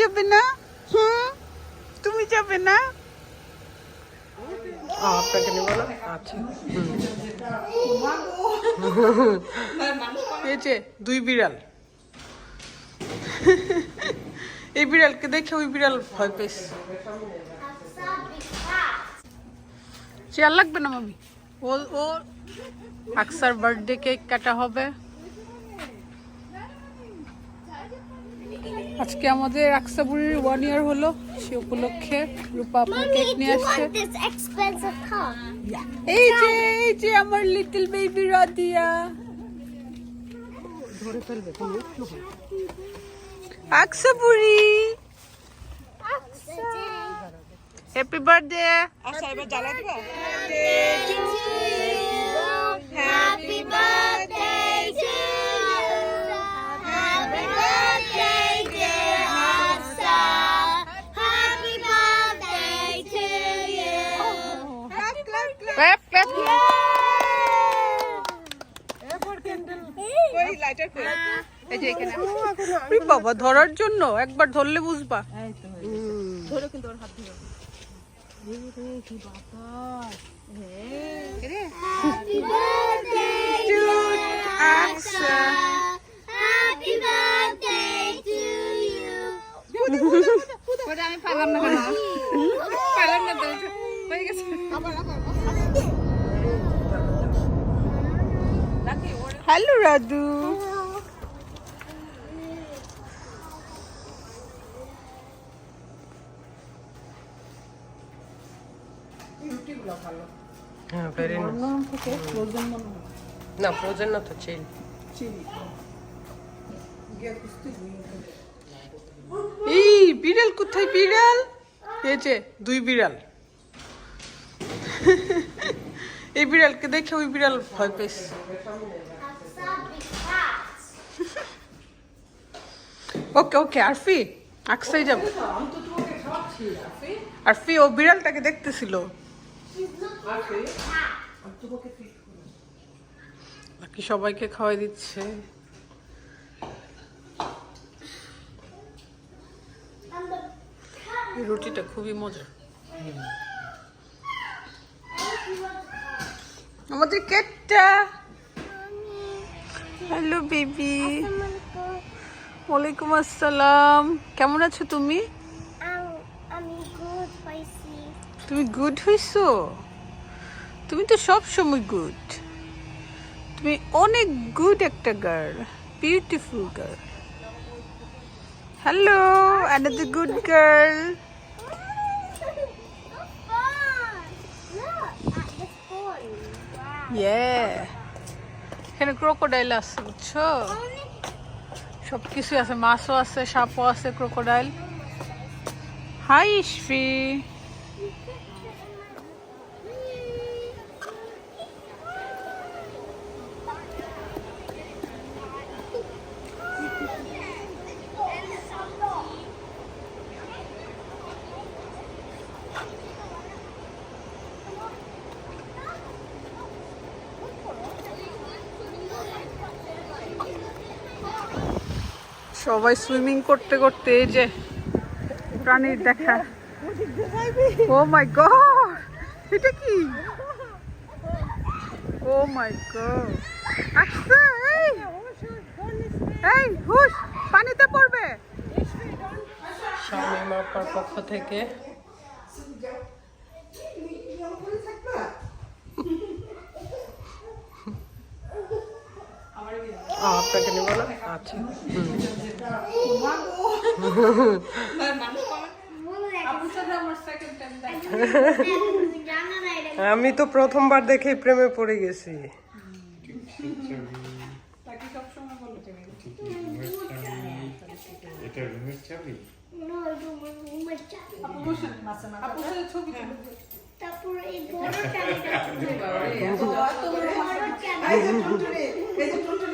যাবে না? হুম? তুমি যাবে না? আ, আপনাকে নেব না আচ্ছা। এই যে দুই বিড়াল। এই বিড়ালকে দেখে ওই বিড়াল ভয় পেয়েছে। চেয়ার লাগবে না মামি? ও ও আকসার বার্থডে কেক কাটা হবে। আজকে আমাদের আকসাবুরির ওয়ান ইয়ার হলো সে উপলক্ষে রূপা আপনার কেক নিয়ে আসছে? এই যে এই যে আমার লিটল বেবি রাদিয়া ধরে ফেলবে আকসাবুরি হ্যাপি বার্থডে আচ্ছা এবার জ্বালা দিবা? ক্ল্যাপ ক্ল্যাপ এখানে। ওরে বাবা ধরার জন্য একবার ধরলে বুঝবা। ধরে কিন্তু ওর হাত ধরে। Happy birthday to Aqsa Happy birthday to you. আমি পারলাম না কেন পারলাম না তো হয়ে গেছে হ্যালো রাদু হ্যাঁ ভেরি হয় না ফ্রোজেন না তো চিল এই বিড়াল কোথায় বিড়াল? এই যে দুই বিড়াল। এই বিড়ালকে দেখে ওই বিড়াল ভয় পেয়েছে। ওকে ওকে, আরফি, আকসাই যাবে। আরফি, ও বিড়ালটাকে দেখতেছিল। বাকি সবাইকে খাওয়াই দিচ্ছে। রুটিটা খুবই মজা আমাদের কেকটা। Hello, baby. ওয়ালাইকুম আসসালাম। কেমন আছো তুমি? তুমি গুড হইছো? তুমি তো সব সময় গুড তুমি অনেক গুড একটা girl beautiful girl hello another good girl ইয়ে এখানে ক্রোকোডাইল আছে বুঝছ? সব কিছু আছে মাছও আছে সাপও আছে ক্রোকোডাইল হাই ইশফি। সবাই সুইমিং করতে করতে এই যে প্রাণীর দেখা। ও মাই গড এটা কি? ও মাই গড এই! হুশ, পানিতে পড়বে। মাপার পক্ষ থেকে নেব না? আচ্ছা। আমি তো প্রথমবার দেখেই প্রেমে পড়ে গেছি। এটা রুমের চাবি তারপর এই বড় চাবিটা এই যে টুনটুনি এই যে টুনটুনি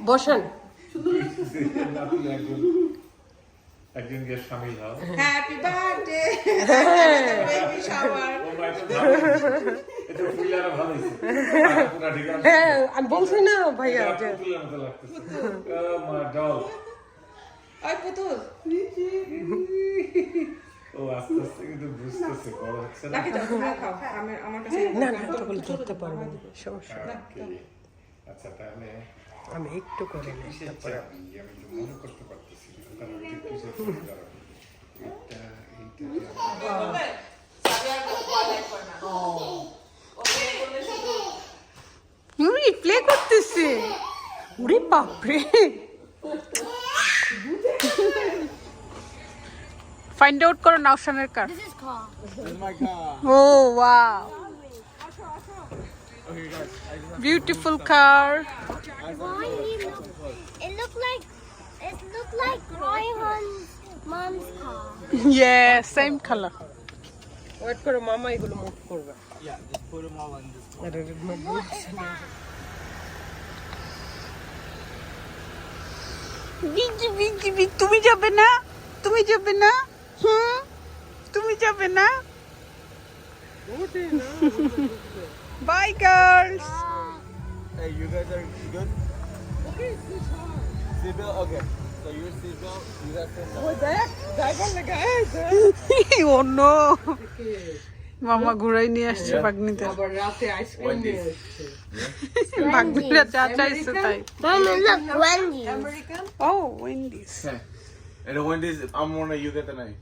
বসেন। একজন একজন গিয়ে সামিল হও। হ্যাপি বার্থডে বেবি শাওয়ার ও মা, এটা ভালো। এটা ফুলারা ভালো হয়েছে। পুরা ঠিক আছে। হ্যাঁ আমি বলছি না ভাইয়া না। না ধরতে পারব সমস্যা আচ্ছা তাহলে আমি একটু করে নিই মনে করতে পারতেছি প্লে করতেছে। ওরে বাপরে। ফাইন্ড আউট করো নাওশানের car. O wow beautiful car Why you look? It looked like it looked like Ryan's mom's car. ইয়ে সেম কালার ওয়েট করে মামা এগুলো মুভ করবে Yeah, just put them all in this. What is that? Busy busy bee তুমি যাবে না তুমি যাবে না হুম তুমি যাবে না Bye girls Hey, you guys are good? Okay, seatbelt? Okay. So your seatbelt, you guys can O no মামা ঘুরাই নিয়ে আসছে বাগনিতে আবার রাতে আইসক্রিম নিয়ে এসছে বাগনিরা চা চাইছে তাই Mama, look, Wendy's. O ওয়েন্ডিস And the Wendy's, I'm gonna you get the knife.